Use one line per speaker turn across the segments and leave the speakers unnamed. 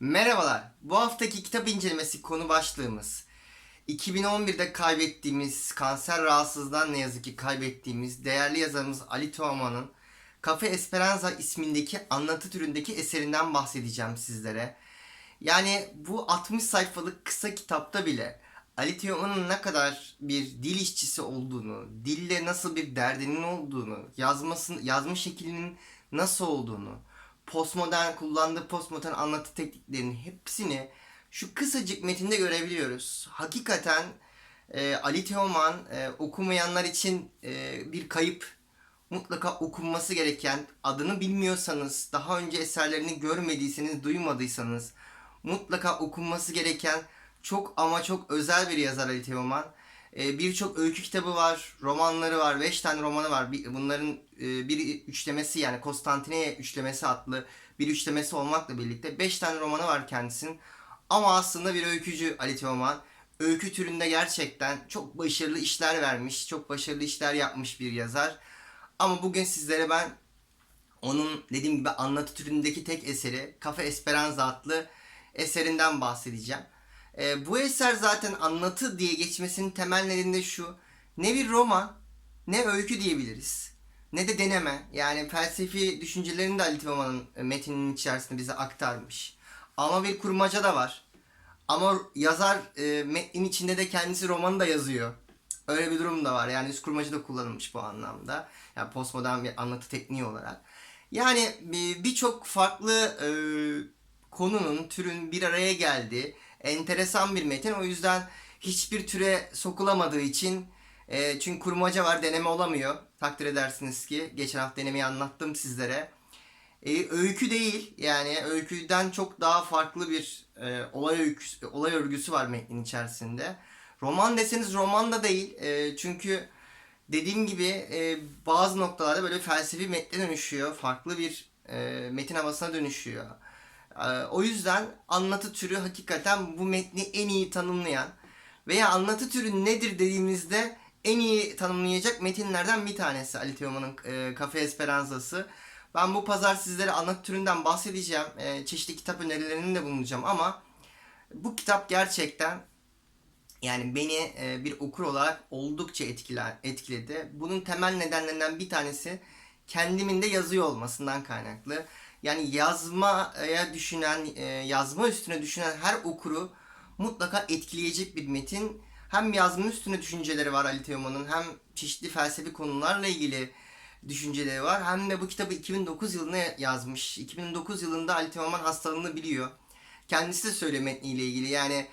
Merhabalar. Bu haftaki kitap incelemesi konu başlığımız 2011'de kaybettiğimiz kanser rahatsızlığından ne yazık ki kaybettiğimiz değerli yazarımız Ali Teoman'ın Cafe Esperanza ismindeki anlatı türündeki eserinden bahsedeceğim sizlere. Yani bu 60 sayfalık kısa kitapta bile Ali Teoman'ın ne kadar bir dil işçisi olduğunu, dille nasıl bir derdinin olduğunu, yazmasın, yazma şeklinin nasıl olduğunu, postmodern kullandığı postmodern anlatı tekniklerinin hepsini şu kısacık metinde görebiliyoruz. Hakikaten e, Ali Teoman e, okumayanlar için e, bir kayıp. Mutlaka okunması gereken, adını bilmiyorsanız, daha önce eserlerini görmediyseniz, duymadıysanız mutlaka okunması gereken çok ama çok özel bir yazar Ali Teoman. E, Birçok öykü kitabı var, romanları var, 5 tane romanı var. Bunların e, bir üçlemesi yani Konstantiniye üçlemesi adlı bir üçlemesi olmakla birlikte 5 tane romanı var kendisinin. Ama aslında bir öykücü Ali Teoman. Öykü türünde gerçekten çok başarılı işler vermiş, çok başarılı işler yapmış bir yazar. Ama bugün sizlere ben onun dediğim gibi anlatı türündeki tek eseri Cafe Esperanza adlı eserinden bahsedeceğim. Ee, bu eser zaten anlatı diye geçmesinin temel nedeni de şu. Ne bir roman ne öykü diyebiliriz. Ne de deneme. Yani felsefi düşüncelerini de Ali Teoman'ın e, metninin içerisinde bize aktarmış. Ama bir kurmaca da var. Ama yazar e, metnin içinde de kendisi romanı da yazıyor. Öyle bir durum da var. Yani üst kurmacı da kullanılmış bu anlamda. Yani postmodern bir anlatı tekniği olarak. Yani bir- birçok farklı e, konunun, türün bir araya geldiği enteresan bir metin. O yüzden hiçbir türe sokulamadığı için e, çünkü kurmaca var deneme olamıyor. Takdir edersiniz ki geçen hafta denemeyi anlattım sizlere. E, öykü değil yani öyküden çok daha farklı bir e, olay öyküsü, olay örgüsü var metnin içerisinde. Roman deseniz roman da değil E, çünkü dediğim gibi e, bazı noktalarda böyle felsefi metne dönüşüyor, farklı bir e, metin havasına dönüşüyor. E, o yüzden anlatı türü hakikaten bu metni en iyi tanımlayan veya anlatı türü nedir dediğimizde en iyi tanımlayacak metinlerden bir tanesi Ali Teoman'ın e, Cafe Esperanza'sı. Ben bu pazar sizlere anlatı türünden bahsedeceğim. E, çeşitli kitap önerilerinde bulunacağım ama bu kitap gerçekten yani beni e, bir okur olarak oldukça etkiler, etkiledi. Bunun temel nedenlerinden bir tanesi kendimin de yazıyor olmasından kaynaklı. Yani yazmaya düşünen, e, yazma üstüne düşünen her okuru mutlaka etkileyecek bir metin. Hem yazma üstüne düşünceleri var Ali Teoman'ın hem çeşitli felsefi konularla ilgili düşünceleri var. Hem de bu kitabı 2009 yılında yazmış. 2009 yılında Ali Teoman hastalığını biliyor. Kendisi de söylüyor metniyle ilgili. Yani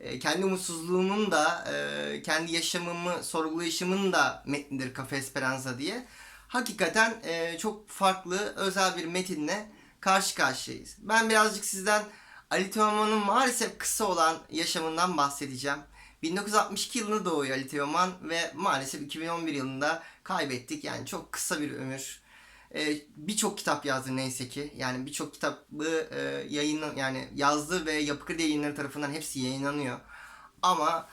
e, kendi umutsuzluğumun da e, kendi yaşamımı sorgulayışımın da metnidir Cafe Esperanza diye. Hakikaten e, çok farklı özel bir metinle karşı karşıyayız. Ben birazcık sizden Ali Teoman'ın maalesef kısa olan yaşamından bahsedeceğim. 1962 yılında doğuyor Ali Teoman ve maalesef 2011 yılında kaybettik. Yani çok kısa bir ömür. Ee, birçok kitap yazdı neyse ki. Yani birçok kitabı e, yayın yani yazdı ve Yapı Kredi yayınları tarafından hepsi yayınlanıyor. Ama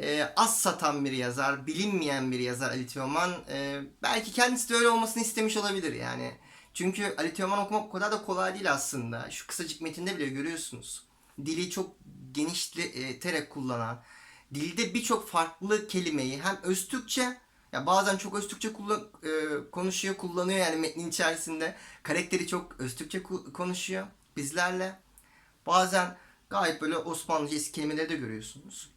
e, az satan bir yazar, bilinmeyen bir yazar Ali Teoman. E, belki kendisi de öyle olmasını istemiş olabilir yani. Çünkü Ali Teoman okumak o kadar da kolay değil aslında. Şu kısacık metinde bile görüyorsunuz. Dili çok genişleterek kullanan, dilde birçok farklı kelimeyi hem öz Türkçe ya bazen çok öz Türkçe kullan- e, konuşuyor, kullanıyor yani metnin içerisinde. Karakteri çok öz Türkçe konuşuyor bizlerle. Bazen gayet böyle Osmanlıca eski kelimeleri de görüyorsunuz.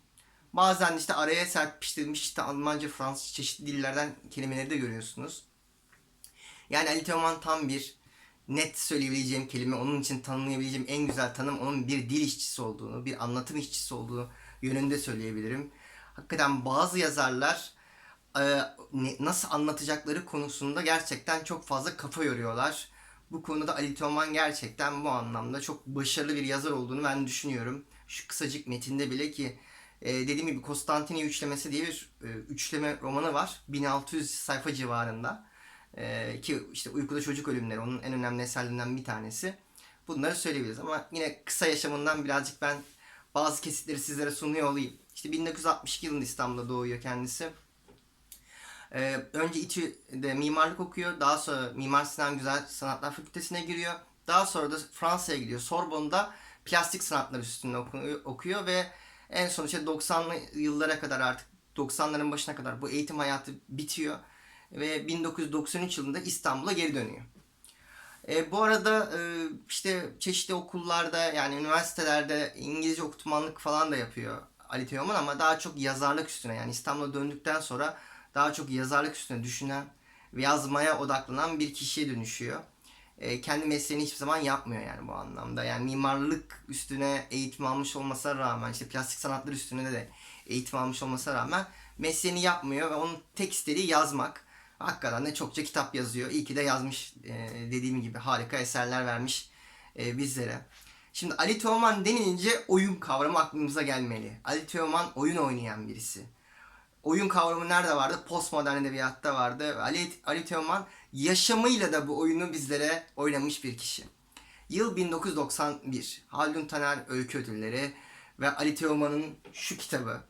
Bazen işte araya serpiştirilmiş işte Almanca, Fransızca çeşitli dillerden kelimeleri de görüyorsunuz. Yani Ali Teoman tam bir net söyleyebileceğim kelime, onun için tanımlayabileceğim en güzel tanım onun bir dil işçisi olduğunu, bir anlatım işçisi olduğu yönünde söyleyebilirim. Hakikaten bazı yazarlar e, nasıl anlatacakları konusunda gerçekten çok fazla kafa yoruyorlar. Bu konuda Ali Teoman gerçekten bu anlamda çok başarılı bir yazar olduğunu ben düşünüyorum. Şu kısacık metinde bile ki e, dediğim gibi Konstantini üçlemesi diye bir e, üçleme romanı var. 1600 sayfa civarında. E, ki işte Uykuda Çocuk Ölümleri onun en önemli eserlerinden bir tanesi. Bunları söyleyebiliriz ama yine kısa yaşamından birazcık ben bazı kesitleri sizlere sunuyor olayım. İşte 1962 yılında İstanbul'da doğuyor kendisi. Ee, önce İTÜ'de mimarlık okuyor. Daha sonra Mimar Sinan Güzel Sanatlar Fakültesine giriyor. Daha sonra da Fransa'ya gidiyor. Sorbonne'da plastik sanatlar üstünde oku- okuyor ve en son işte 90'lı yıllara kadar artık 90'ların başına kadar bu eğitim hayatı bitiyor ve 1993 yılında İstanbul'a geri dönüyor. E, bu arada e, işte çeşitli okullarda yani üniversitelerde İngilizce okutmanlık falan da yapıyor Ali Teoman ama daha çok yazarlık üstüne yani İstanbul'a döndükten sonra daha çok yazarlık üstüne düşünen ve yazmaya odaklanan bir kişiye dönüşüyor. E, kendi mesleğini hiçbir zaman yapmıyor yani bu anlamda. Yani mimarlık üstüne eğitim almış olmasına rağmen işte plastik sanatlar üstüne de eğitim almış olmasına rağmen mesleğini yapmıyor ve onun tek istediği yazmak. Hakikaten de çokça kitap yazıyor. İyi ki de yazmış e, dediğim gibi harika eserler vermiş e, bizlere. Şimdi Ali Teoman denilince oyun kavramı aklımıza gelmeli. Ali Teoman oyun oynayan birisi. Oyun kavramı nerede vardı? Postmodern edebiyatta vardı. Ali, Ali Teoman yaşamıyla da bu oyunu bizlere oynamış bir kişi. Yıl 1991. Haldun Taner Öykü Ödülleri ve Ali Teoman'ın şu kitabı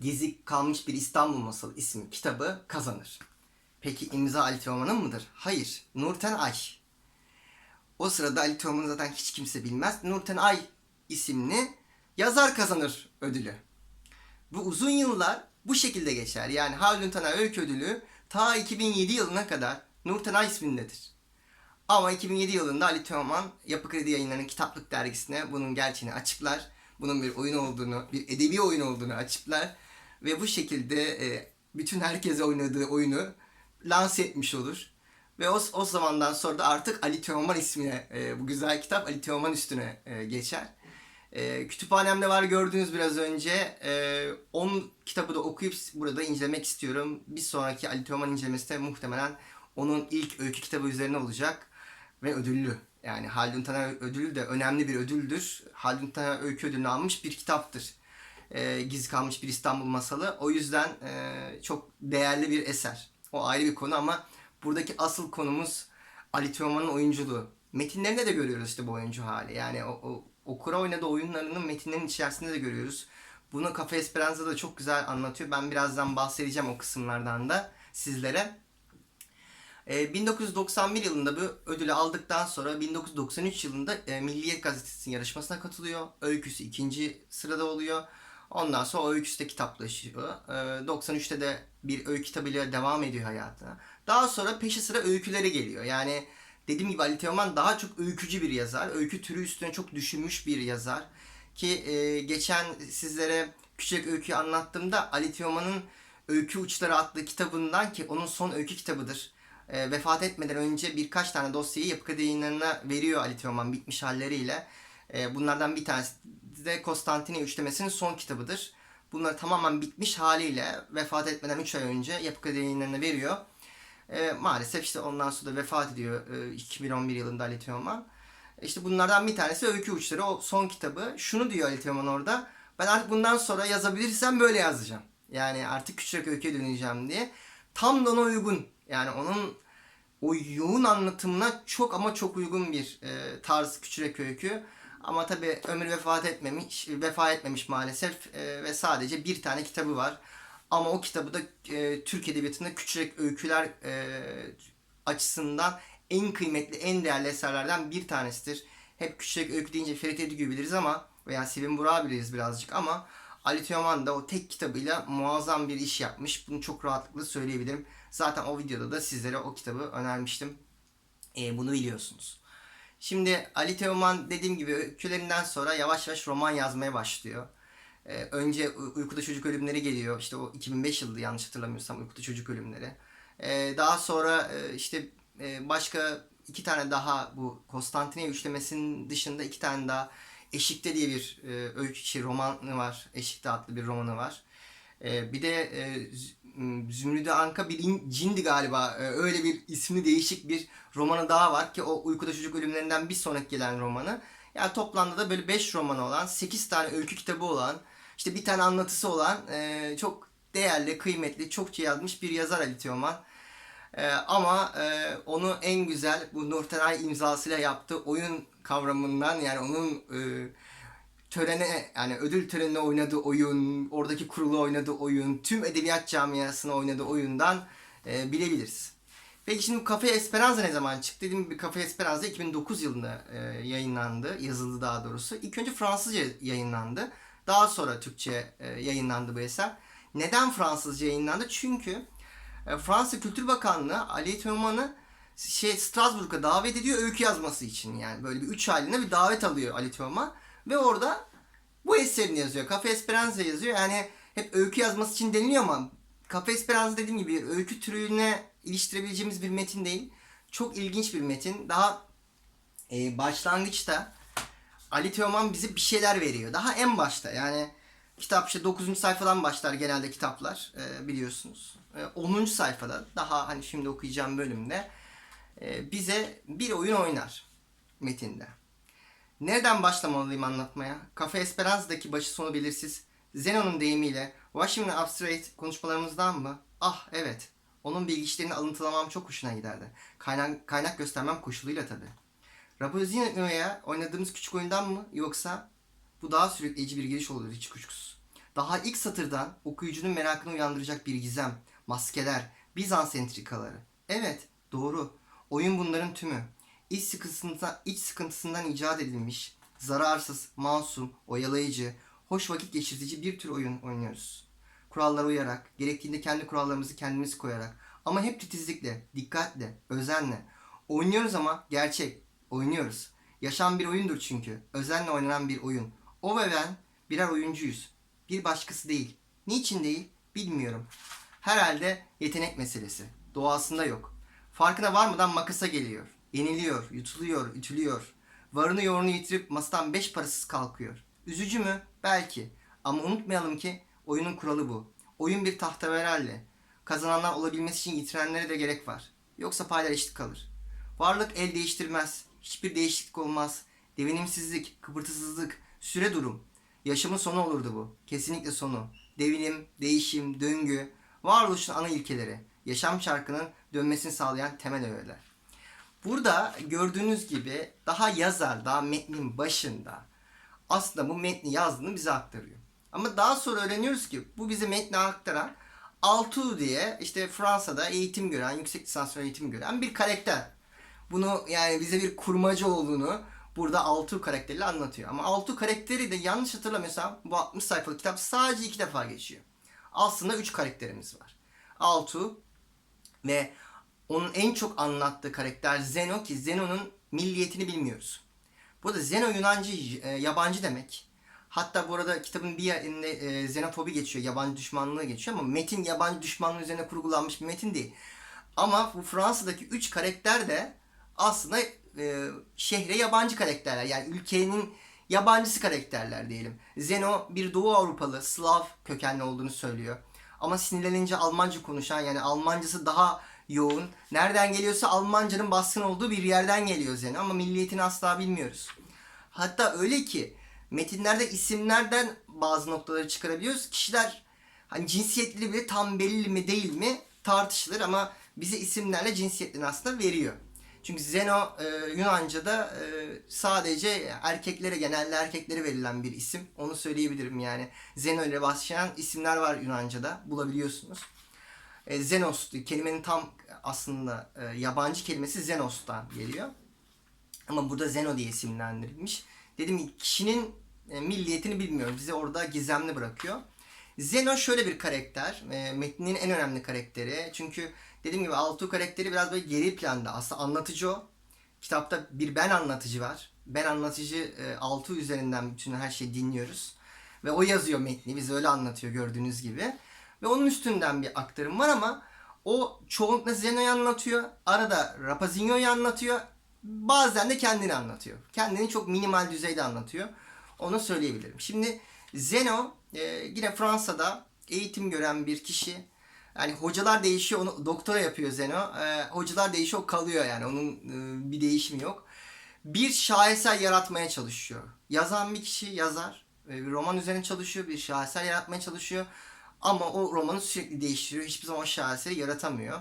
Gizli Kalmış Bir İstanbul Masalı isimli kitabı kazanır. Peki imza Ali Teoman'ın mıdır? Hayır. Nurten Ay. O sırada Ali Teoman'ı zaten hiç kimse bilmez. Nurten Ay isimli yazar kazanır ödülü. Bu uzun yıllar bu şekilde geçer. Yani Haldun Taner Öykü Ödülü ta 2007 yılına kadar Nurten ismindedir. Ama 2007 yılında Ali Teoman Yapı Kredi Yayınları'nın kitaplık dergisine bunun gerçeğini açıklar. Bunun bir oyun olduğunu, bir edebi oyun olduğunu açıklar. Ve bu şekilde e, bütün herkese oynadığı oyunu lanse etmiş olur. Ve o, o zamandan sonra da artık Ali Teoman ismine e, bu güzel kitap Ali Teoman üstüne e, geçer. E, kütüphanemde var gördüğünüz biraz önce. E, 10 kitabı da okuyup burada incelemek istiyorum. Bir sonraki Ali Teoman incelemesi de muhtemelen onun ilk öykü kitabı üzerine olacak. Ve ödüllü. Yani Haldun Taner ödülü de önemli bir ödüldür. Haldun Taner öykü ödülünü almış bir kitaptır. E, Gizli kalmış bir İstanbul masalı. O yüzden e, çok değerli bir eser. O ayrı bir konu ama buradaki asıl konumuz Ali Teoman'ın oyunculuğu. Metinlerinde de görüyoruz işte bu oyuncu hali. Yani o, o okura oynadığı oyunlarının metinlerin içerisinde de görüyoruz. Bunu Cafe Esperanza'da çok güzel anlatıyor. Ben birazdan bahsedeceğim o kısımlardan da sizlere. Ee, 1991 yılında bu ödülü aldıktan sonra 1993 yılında e, Milliyet Gazetesi'nin yarışmasına katılıyor. Öyküsü ikinci sırada oluyor. Ondan sonra o öyküsü de kitaplaşıyor. Ee, 93'te de bir öykü kitabıyla devam ediyor hayatına. Daha sonra peşi sıra öyküleri geliyor. Yani dediğim gibi Ali Teoman daha çok öykücü bir yazar. Öykü türü üstüne çok düşünmüş bir yazar. Ki e, geçen sizlere küçük öyküyü anlattığımda Ali Teoman'ın Öykü Uçları adlı kitabından ki onun son öykü kitabıdır. E, vefat etmeden önce birkaç tane dosyayı Yapı Kredi Yayınları'na veriyor Ali Teoman bitmiş halleriyle. E, bunlardan bir tanesi de Konstantini Üçlemesi'nin son kitabıdır. Bunlar tamamen bitmiş haliyle vefat etmeden 3 ay önce Yapı Kredi Yayınları'na veriyor. E, maalesef işte ondan sonra da vefat ediyor e, 2011 yılında Ali Teoman. İşte bunlardan bir tanesi Öykü Uçları o son kitabı. Şunu diyor Ali Teoman orada. Ben artık bundan sonra yazabilirsem böyle yazacağım. Yani artık küçük öyküye döneceğim diye. Tam da ona uygun. Yani onun o yoğun anlatımına çok ama çok uygun bir e, tarz küçük öykü. Ama tabi ömür vefat etmemiş, vefa etmemiş maalesef e, ve sadece bir tane kitabı var. Ama o kitabı da e, Türk Edebiyatı'nda küçük öyküler e, açısından en kıymetli, en değerli eserlerden bir tanesidir. Hep küçük öykü deyince Ferit Edgü'yü biliriz ama veya Sevim Burak'ı biliriz birazcık ama Ali Teoman da o tek kitabıyla muazzam bir iş yapmış. Bunu çok rahatlıkla söyleyebilirim. Zaten o videoda da sizlere o kitabı önermiştim. E, bunu biliyorsunuz. Şimdi Ali Teoman dediğim gibi öykülerinden sonra yavaş yavaş roman yazmaya başlıyor. Ee, önce Uy- Uykuda Çocuk Ölümleri geliyor. İşte o 2005 yılında yanlış hatırlamıyorsam Uykuda Çocuk Ölümleri. Ee, daha sonra e, işte e, başka iki tane daha bu Konstantine üçlemesinin dışında iki tane daha Eşik'te diye bir e, öykü şey, romanı var. Eşik'te adlı bir romanı var. E, bir de e, Z- m, Zümrüde Anka bir in- cindi galiba. Öyle bir ismi değişik bir romanı daha var ki o Uykuda Çocuk Ölümlerinden bir sonraki gelen romanı. Yani toplamda da böyle 5 romanı olan, 8 tane öykü kitabı olan, işte bir tane anlatısı olan e, çok değerli, kıymetli, çokça yazmış bir yazar Ali Teoman. E, ama e, onu en güzel bu Nurtenay imzasıyla yaptığı oyun kavramından yani onun e, törene yani ödül törenine oynadığı oyun, oradaki kurulu oynadığı oyun, tüm edebiyat camiasına oynadığı oyundan e, bilebiliriz. Peki şimdi Cafe Esperanza ne zaman çıktı? Dediğim gibi Cafe Esperanza 2009 yılında e, yayınlandı. Yazıldı daha doğrusu. İlk önce Fransızca yayınlandı. Daha sonra Türkçe e, yayınlandı bu eser. Neden Fransızca yayınlandı? Çünkü e, Fransa Kültür Bakanlığı Ali Teoman'ı şey Strasbourg'a davet ediyor öykü yazması için. Yani böyle bir 3 aylığına bir davet alıyor Ali Teoman. Ve orada bu eserini yazıyor. Cafe Esperanza yazıyor. Yani hep öykü yazması için deniliyor ama Cafe Esperanza dediğim gibi öykü türüne iliştirebileceğimiz bir metin değil. Çok ilginç bir metin. Daha e, başlangıçta Ali Teoman bize bir şeyler veriyor. Daha en başta yani kitap işte 9. sayfadan başlar genelde kitaplar e, biliyorsunuz. E, 10. sayfada daha hani şimdi okuyacağım bölümde e, bize bir oyun oynar metinde. Nereden başlamalıyım anlatmaya? Cafe Esperanza'daki başı sonu belirsiz Zenon'un deyimiyle Washington Abstract konuşmalarımızdan mı? Ah evet. Onun bilgiçlerini alıntılamam çok hoşuna giderdi. Kaynak, kaynak göstermem koşuluyla tabi. Rapunzel'e oynadığımız küçük oyundan mı? Yoksa bu daha sürükleyici bir giriş olur hiç kuşkusuz. Daha ilk satırdan okuyucunun merakını uyandıracak bir gizem, maskeler, Bizans entrikaları. Evet, doğru. Oyun bunların tümü. İç sıkıntısından, iç sıkıntısından icat edilmiş, zararsız, masum, oyalayıcı, hoş vakit geçirtici bir tür oyun oynuyoruz. Kurallara uyarak, gerektiğinde kendi kurallarımızı kendimiz koyarak ama hep titizlikle, dikkatle, özenle. Oynuyoruz ama gerçek, oynuyoruz. Yaşam bir oyundur çünkü. Özenle oynanan bir oyun. O ve ben birer oyuncuyuz. Bir başkası değil. Niçin değil bilmiyorum. Herhalde yetenek meselesi. Doğasında yok. Farkına varmadan makasa geliyor. Yeniliyor, yutuluyor, ütülüyor. Varını yoğunu yitirip masadan beş parasız kalkıyor. Üzücü mü? Belki. Ama unutmayalım ki oyunun kuralı bu. Oyun bir tahtaverelle. Kazananlar olabilmesi için yitirenlere de gerek var. Yoksa paylar eşit kalır. Varlık el değiştirmez. Hiçbir değişiklik olmaz. Devinimsizlik, kıpırtısızlık, süre durum. Yaşamın sonu olurdu bu. Kesinlikle sonu. Devinim, değişim, döngü, varoluşun ana ilkeleri. Yaşam çarkının dönmesini sağlayan temel öğeler. Burada gördüğünüz gibi daha yazar, daha metnin başında aslında bu metni yazdığını bize aktarıyor. Ama daha sonra öğreniyoruz ki bu bize metni aktaran Altu diye işte Fransa'da eğitim gören, yüksek lisans eğitim gören bir karakter. Bunu yani bize bir kurmacı olduğunu burada Altu karakteriyle anlatıyor. Ama Altu karakteri de yanlış hatırlamıyorsam bu 60 sayfalık kitap sadece iki defa geçiyor. Aslında üç karakterimiz var. Altu ve onun en çok anlattığı karakter Zeno ki Zeno'nun milliyetini bilmiyoruz. Bu da Zeno Yunancı, e, yabancı demek. Hatta bu arada kitabın bir yerinde e, xenofobi geçiyor, yabancı düşmanlığı geçiyor ama metin yabancı düşmanlığı üzerine kurgulanmış bir metin değil. Ama bu Fransa'daki üç karakter de aslında e, şehre yabancı karakterler. Yani ülkenin yabancısı karakterler diyelim. Zeno bir Doğu Avrupalı, Slav kökenli olduğunu söylüyor. Ama sinirlenince Almanca konuşan yani Almancası daha yoğun. Nereden geliyorsa Almancanın baskın olduğu bir yerden geliyor Zeno ama milliyetini asla bilmiyoruz. Hatta öyle ki metinlerde isimlerden bazı noktaları çıkarabiliyoruz. Kişiler hani cinsiyetli bile tam belli mi değil mi tartışılır ama bize isimlerle cinsiyetlerini aslında veriyor. Çünkü Zeno e, Yunanca'da e, sadece erkeklere genelde erkeklere verilen bir isim. Onu söyleyebilirim yani. Zeno ile başlayan isimler var Yunanca'da bulabiliyorsunuz. E, Zenos kelimenin tam aslında e, yabancı kelimesi Zenos'tan geliyor. Ama burada Zeno diye isimlendirilmiş. Dedim ki kişinin e, milliyetini bilmiyorum. Bize orada gizemli bırakıyor. Zeno şöyle bir karakter. E, metnin en önemli karakteri. Çünkü dediğim gibi Altu karakteri biraz böyle geri planda. Aslında anlatıcı o. Kitapta bir ben anlatıcı var. Ben anlatıcı e, Altu üzerinden bütün her şeyi dinliyoruz. Ve o yazıyor metni. Bize öyle anlatıyor gördüğünüz gibi. Ve onun üstünden bir aktarım var ama o çoğunlukla Zeno'yu anlatıyor. Arada Rapazinho'yu anlatıyor. Bazen de kendini anlatıyor. Kendini çok minimal düzeyde anlatıyor. Onu söyleyebilirim. Şimdi Zeno e, yine Fransa'da eğitim gören bir kişi. Yani hocalar değişiyor, onu doktora yapıyor Zeno. E, hocalar değişiyor, kalıyor yani. Onun e, bir değişimi yok. Bir şaheser yaratmaya çalışıyor. Yazan bir kişi yazar. Bir roman üzerine çalışıyor, bir şaheser yaratmaya çalışıyor. Ama o romanı sürekli değiştiriyor. Hiçbir zaman şaheseri yaratamıyor.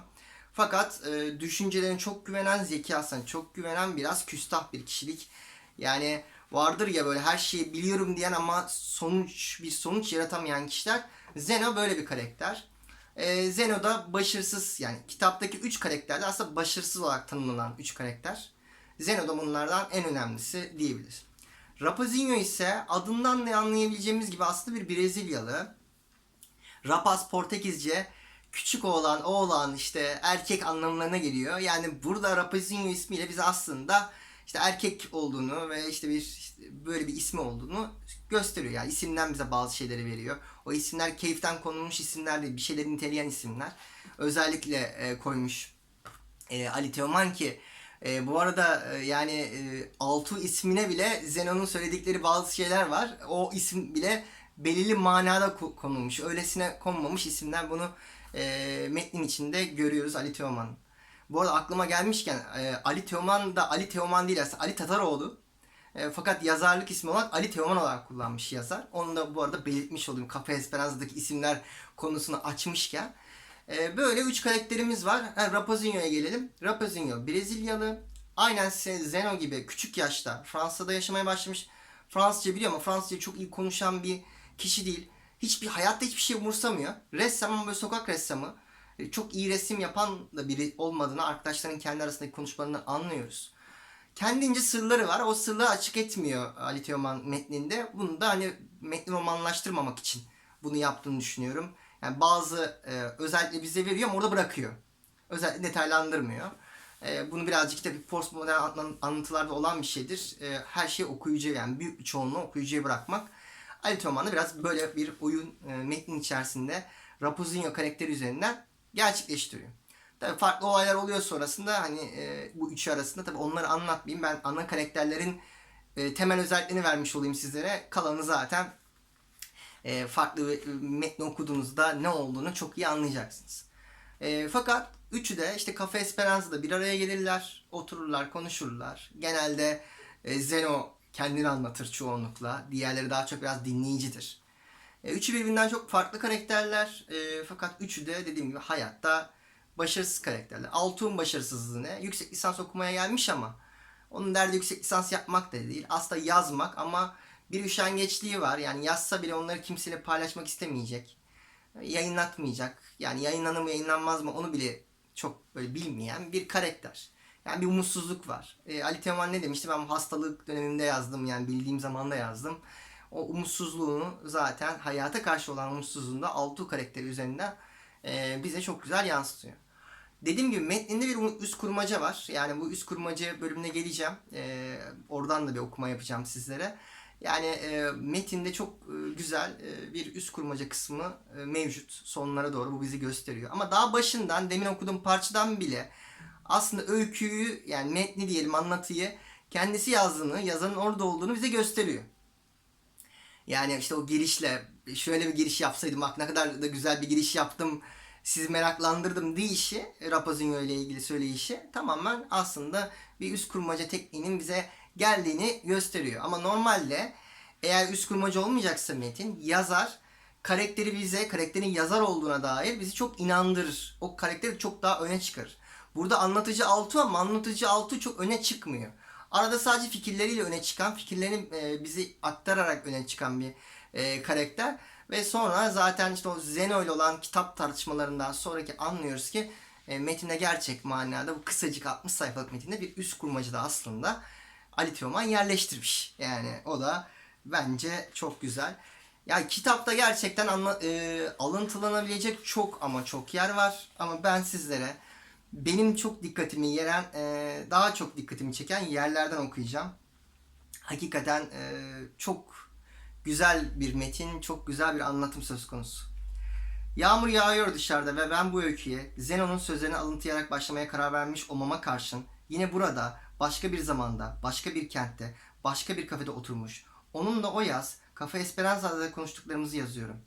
Fakat e, düşüncelerine çok güvenen, zekasına çok güvenen biraz küstah bir kişilik. Yani vardır ya böyle her şeyi biliyorum diyen ama sonuç bir sonuç yaratamayan kişiler. Zeno böyle bir karakter. E, Zeno da başarısız yani kitaptaki 3 karakterde aslında başarısız olarak tanımlanan 3 karakter. Zeno da bunlardan en önemlisi diyebiliriz. Rapazinho ise adından da anlayabileceğimiz gibi aslında bir Brezilyalı. Rapaz Portekizce küçük oğlan, oğlan işte erkek anlamlarına geliyor. Yani burada Rapazinho ismiyle bize aslında işte erkek olduğunu ve işte bir işte böyle bir ismi olduğunu gösteriyor. Yani isimden bize bazı şeyleri veriyor. O isimler keyiften konulmuş isimler değil, bir şeyleri niteleyen isimler. Özellikle e, koymuş e, Ali Teoman ki e, bu arada e, yani e, Altu ismine bile Zenon'un söyledikleri bazı şeyler var. O isim bile belirli manada ko- konulmuş. Öylesine konmamış isimler bunu e, metnin içinde görüyoruz Ali Teoman'ın. Bu arada aklıma gelmişken e, Ali Teoman da Ali Teoman değil aslında Ali Tataroğlu. E, fakat yazarlık ismi olarak Ali Teoman olarak kullanmış yazar. Onu da bu arada belirtmiş olayım. Cafe Esperanza'daki isimler konusunu açmışken. E, böyle üç karakterimiz var. Ha, Rapazinho'ya gelelim. Rapazinho Brezilyalı. Aynen Zeno gibi küçük yaşta Fransa'da yaşamaya başlamış. Fransızca biliyor ama Fransızca çok iyi konuşan bir kişi değil. Hiçbir hayatta hiçbir şey umursamıyor. Ressam ama böyle sokak ressamı. E, Çok iyi resim yapan da biri olmadığını arkadaşların kendi arasındaki konuşmalarını anlıyoruz. Kendince sırları var. O sırları açık etmiyor Ali Teoman metninde. Bunu da hani metni romanlaştırmamak için bunu yaptığını düşünüyorum. Yani bazı e, özellikle bize veriyor ama orada bırakıyor. Özellikle detaylandırmıyor. E, bunu birazcık da bir postmodern anla- anlatılarda olan bir şeydir. E, her şeyi okuyucuya yani büyük bir çoğunluğu okuyucuya bırakmak. Ali Teoman da biraz böyle bir oyun e, metnin içerisinde Raposinho karakteri üzerinden gerçekleştiriyor. Tabii farklı olaylar oluyor sonrasında hani e, bu üçü arasında tabii onları anlatmayayım. Ben ana karakterlerin e, temel özelliklerini vermiş olayım sizlere. Kalanı zaten e, farklı e, metni okuduğunuzda ne olduğunu çok iyi anlayacaksınız. E, fakat üçü de işte Cafe Esperanza'da bir araya gelirler, otururlar, konuşurlar. Genelde e, Zeno kendini anlatır çoğunlukla. Diğerleri daha çok biraz dinleyicidir. E, üçü birbirinden çok farklı karakterler. E, fakat üçü de dediğim gibi hayatta başarısız karakterler. Altuğ'un başarısızlığı ne? Yüksek lisans okumaya gelmiş ama onun derdi yüksek lisans yapmak da değil. Aslında yazmak ama bir üşengeçliği var. Yani yazsa bile onları kimseyle paylaşmak istemeyecek. Yayınlatmayacak. Yani yayınlanır mı yayınlanmaz mı onu bile çok böyle bilmeyen bir karakter. Yani bir umutsuzluk var. E, Ali Teoman ne demişti? Ben hastalık dönemimde yazdım. Yani bildiğim zamanda yazdım. O umutsuzluğunu zaten hayata karşı olan umutsuzluğunu da Altuğ karakteri üzerinden e, bize çok güzel yansıtıyor. Dediğim gibi metninde bir üst kurmaca var. Yani bu üst kurmaca bölümüne geleceğim. Ee, oradan da bir okuma yapacağım sizlere. Yani e, metinde çok e, güzel e, bir üst kurmaca kısmı e, mevcut. Sonlara doğru bu bizi gösteriyor. Ama daha başından demin okuduğum parçadan bile aslında öyküyü yani metni diyelim anlatıyı kendisi yazdığını, yazanın orada olduğunu bize gösteriyor. Yani işte o girişle şöyle bir giriş yapsaydım bak ne kadar da güzel bir giriş yaptım sizi meraklandırdım deyişi Rapazinho ile ilgili söyleyişi tamamen aslında bir üst kurmaca tekniğinin bize geldiğini gösteriyor. Ama normalde eğer üst kurmaca olmayacaksa metin yazar karakteri bize karakterin yazar olduğuna dair bizi çok inandırır. O karakteri çok daha öne çıkarır. Burada anlatıcı altı ama anlatıcı altı çok öne çıkmıyor. Arada sadece fikirleriyle öne çıkan, fikirlerini e, bizi aktararak öne çıkan bir e, karakter. Ve sonra zaten işte o Zeno ile olan kitap tartışmalarından sonraki anlıyoruz ki e, metinde gerçek manada bu kısacık 60 sayfalık metinde bir üst kurmacı da aslında Ali Teoman yerleştirmiş. Yani o da bence çok güzel. Ya kitapta gerçekten anla, e, alıntılanabilecek çok ama çok yer var. Ama ben sizlere benim çok dikkatimi yeren, e, daha çok dikkatimi çeken yerlerden okuyacağım. Hakikaten e, çok güzel bir metin, çok güzel bir anlatım söz konusu. Yağmur yağıyor dışarıda ve ben bu öyküye Zenon'un sözlerini alıntılayarak başlamaya karar vermiş olmama karşın yine burada, başka bir zamanda, başka bir kentte, başka bir kafede oturmuş. Onunla o yaz Cafe Esperanza'da konuştuklarımızı yazıyorum.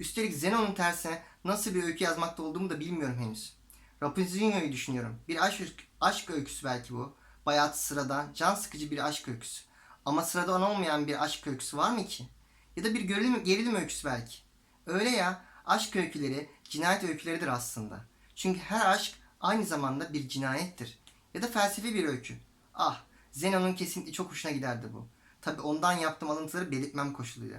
Üstelik Zenon'un tersine nasıl bir öykü yazmakta olduğumu da bilmiyorum henüz. Rapunzel'u düşünüyorum. Bir aşk, aşk öyküsü belki bu. Bayağı sıradan, can sıkıcı bir aşk öyküsü. Ama sıradan olmayan bir aşk öyküsü var mı ki? Ya da bir gerilim, gerilim öyküsü belki. Öyle ya, aşk öyküleri cinayet öyküleridir aslında. Çünkü her aşk aynı zamanda bir cinayettir. Ya da felsefi bir öykü. Ah, Zenon'un kesinlikle çok hoşuna giderdi bu. Tabi ondan yaptığım alıntıları belirtmem koşuluyla.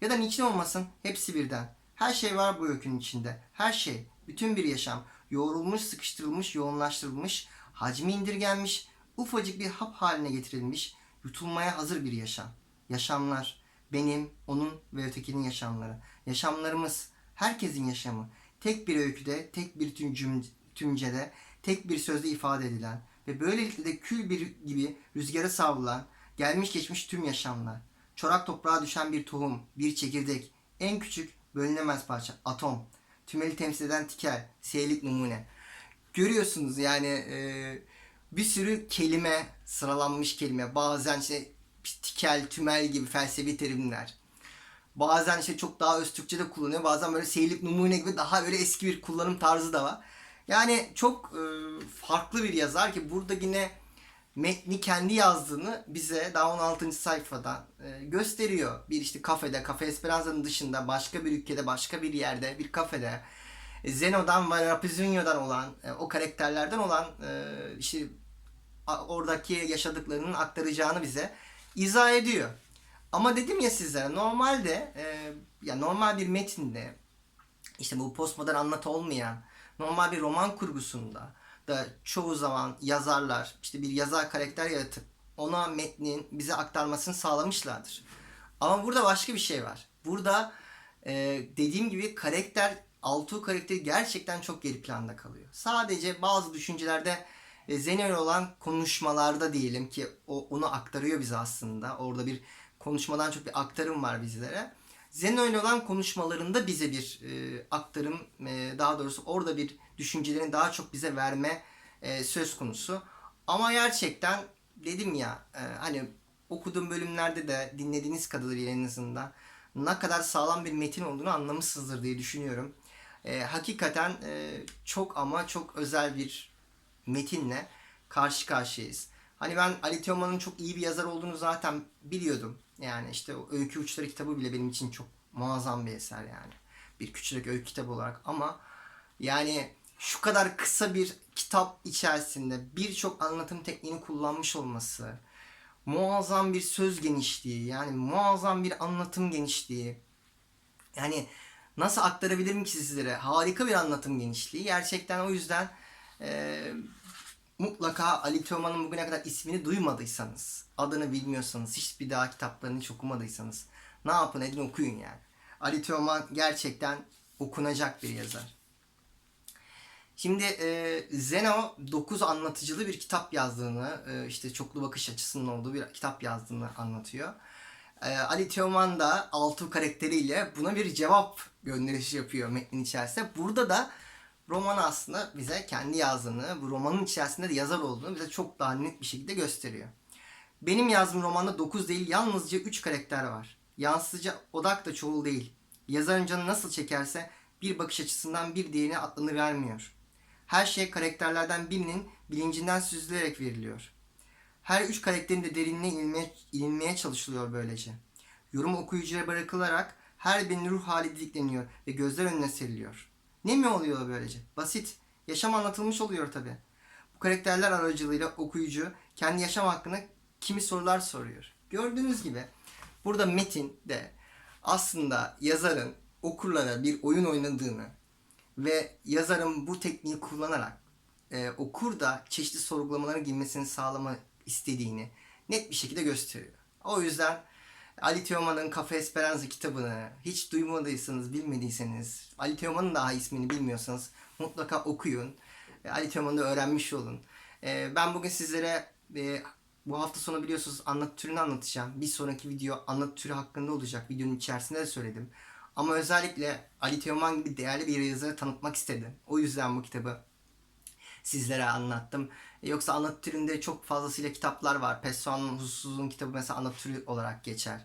Ya da niçin olmasın hepsi birden. Her şey var bu öykünün içinde. Her şey. Bütün bir yaşam. Yoğrulmuş, sıkıştırılmış, yoğunlaştırılmış, hacmi indirgenmiş, ufacık bir hap haline getirilmiş, yutulmaya hazır bir yaşam. Yaşamlar. Benim, onun ve ötekinin yaşamları. Yaşamlarımız. Herkesin yaşamı. Tek bir öyküde, tek bir tüm cüm- tümcede, tek bir sözde ifade edilen ve böylelikle de kül bir gibi rüzgara savrulan, gelmiş geçmiş tüm yaşamlar. Çorak toprağa düşen bir tohum, bir çekirdek, en küçük bölünemez parça, atom. Tümeli temsil eden tikel, seyirlik numune. Görüyorsunuz yani e, bir sürü kelime, sıralanmış kelime. Bazen işte tikel, tümel gibi felsefi terimler. Bazen işte çok daha öz Türkçe'de kullanıyor. Bazen böyle seyirlik numune gibi daha böyle eski bir kullanım tarzı da var. Yani çok e, farklı bir yazar ki burada yine metni kendi yazdığını bize daha 16. sayfadan e, gösteriyor. Bir işte kafede, Cafe Esperanza'nın dışında başka bir ülkede, başka bir yerde, bir kafede e, Zeno'dan ve Rapizinho'dan olan, e, o karakterlerden olan e, işte a- oradaki yaşadıklarının aktaracağını bize izah ediyor. Ama dedim ya sizlere normalde e, ya normal bir metinde işte bu postmodern anlatı olmayan normal bir roman kurgusunda da çoğu zaman yazarlar işte bir yazar karakter yaratıp ona metnin bize aktarmasını sağlamışlardır. Ama burada başka bir şey var. Burada e, dediğim gibi karakter Altuğ karakteri gerçekten çok geri planda kalıyor. Sadece bazı düşüncelerde e, Zeno olan konuşmalarda diyelim ki o onu aktarıyor bize aslında. Orada bir konuşmadan çok bir aktarım var bizlere. Zeno ile olan konuşmalarında bize bir e, aktarım, e, daha doğrusu orada bir düşüncelerin daha çok bize verme e, söz konusu. Ama gerçekten dedim ya, e, hani okuduğum bölümlerde de dinlediğiniz kadarıyla en azından ne kadar sağlam bir metin olduğunu anlamışsınızdır diye düşünüyorum. E, hakikaten e, çok ama çok özel bir metinle karşı karşıyayız. Hani ben Ali Teoman'ın çok iyi bir yazar olduğunu zaten biliyordum. Yani işte o Öykü Uçları kitabı bile benim için çok muazzam bir eser yani. Bir küçük öykü kitabı olarak ama yani şu kadar kısa bir kitap içerisinde birçok anlatım tekniğini kullanmış olması, muazzam bir söz genişliği, yani muazzam bir anlatım genişliği. Yani nasıl aktarabilirim ki sizlere? Harika bir anlatım genişliği. Gerçekten o yüzden eee mutlaka Ali Teoman'ın bugüne kadar ismini duymadıysanız, adını bilmiyorsanız, hiçbir daha kitaplarını hiç okumadıysanız ne yapın edin okuyun yani. Ali Teoman gerçekten okunacak bir yazar. Şimdi e, Zeno 9 anlatıcılı bir kitap yazdığını, e, işte çoklu bakış açısının olduğu bir kitap yazdığını anlatıyor. E, Ali Teoman da Altuğ karakteriyle buna bir cevap gönderişi yapıyor metnin içerisinde. Burada da romanı aslında bize kendi yazdığını, bu romanın içerisinde de yazar olduğunu bize çok daha net bir şekilde gösteriyor. Benim yazdığım romanda 9 değil yalnızca 3 karakter var. Yansıtıcı odak da çoğul değil. Yazarın canı nasıl çekerse bir bakış açısından bir diğerine adını vermiyor. Her şey karakterlerden birinin bilincinden süzülerek veriliyor. Her üç karakterin de derinliğine inilmeye, inilmeye çalışılıyor böylece. Yorum okuyucuya bırakılarak her birinin ruh hali didikleniyor ve gözler önüne seriliyor. Ne mi oluyor böylece? Basit. Yaşam anlatılmış oluyor tabi. Bu karakterler aracılığıyla okuyucu kendi yaşam hakkında kimi sorular soruyor. Gördüğünüz gibi burada metinde aslında yazarın okurlara bir oyun oynadığını ve yazarın bu tekniği kullanarak e, okur da çeşitli sorgulamalara girmesini sağlama istediğini net bir şekilde gösteriyor. O yüzden Ali Teoman'ın Cafe Esperanza kitabını hiç duymadıysanız, bilmediyseniz, Ali Teoman'ın daha ismini bilmiyorsanız mutlaka okuyun. Ali Teoman'ı öğrenmiş olun. E, ben bugün sizlere e, bu hafta sonu biliyorsunuz anlatı türünü anlatacağım. Bir sonraki video anlatı türü hakkında olacak. Videonun içerisinde de söyledim. Ama özellikle Ali Teoman gibi değerli bir yazarı tanıtmak istedim. O yüzden bu kitabı sizlere anlattım. E, Yoksa anlatı türünde çok fazlasıyla kitaplar var. Pessoa'nın Huzursuzluğun kitabı mesela anlatı türü olarak geçer.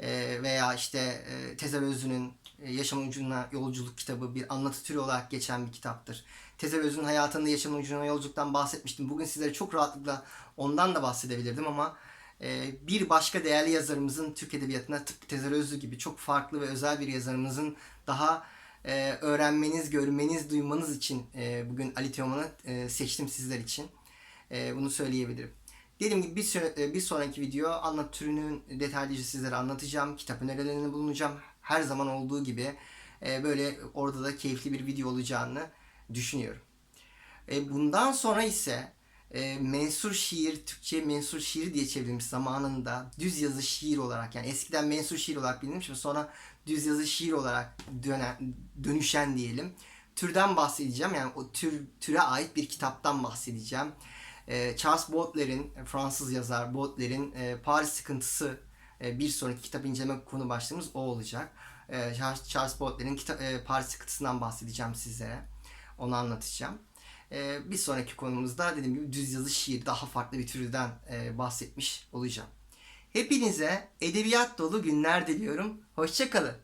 E, veya işte e, Tezer Özü'nün e, Yaşamın Ucuna Yolculuk kitabı bir anlatı türü olarak geçen bir kitaptır. Tezer Özü'nün hayatında Yaşamın Ucuna Yolculuk'tan bahsetmiştim. Bugün sizlere çok rahatlıkla ondan da bahsedebilirdim ama e, bir başka değerli yazarımızın Türk Edebiyatı'na tıpkı Tezer Özlü gibi çok farklı ve özel bir yazarımızın daha e, öğrenmeniz, görmeniz, duymanız için e, bugün Ali Teoman'ı e, seçtim sizler için. E, bunu söyleyebilirim. Dediğim gibi bir, süre- bir sonraki video anlat türünün detaylıca sizlere anlatacağım. Kitap önerilerinde bulunacağım. Her zaman olduğu gibi e, böyle orada da keyifli bir video olacağını düşünüyorum. E, bundan sonra ise e, mensur şiir, Türkçe mensur şiir diye çevrilmiş zamanında düz yazı şiir olarak yani eskiden mensur şiir olarak bilinmiş ve sonra düz yazı şiir olarak dönen, dönüşen diyelim türden bahsedeceğim. Yani o tür türe ait bir kitaptan bahsedeceğim. E, Charles Baudelaire'in Fransız yazar Baudelaire'in e, Paris Sıkıntısı e, bir sonraki kitap inceleme konu başlığımız o olacak. E, Charles, Charles Baudelaire'in kita- e, Paris Sıkıntısından bahsedeceğim sizlere. Onu anlatacağım. E, bir sonraki konumuzda dediğim gibi düz yazı şiir daha farklı bir türden e, bahsetmiş olacağım. Hepinize edebiyat dolu günler diliyorum. Hoşçakalın.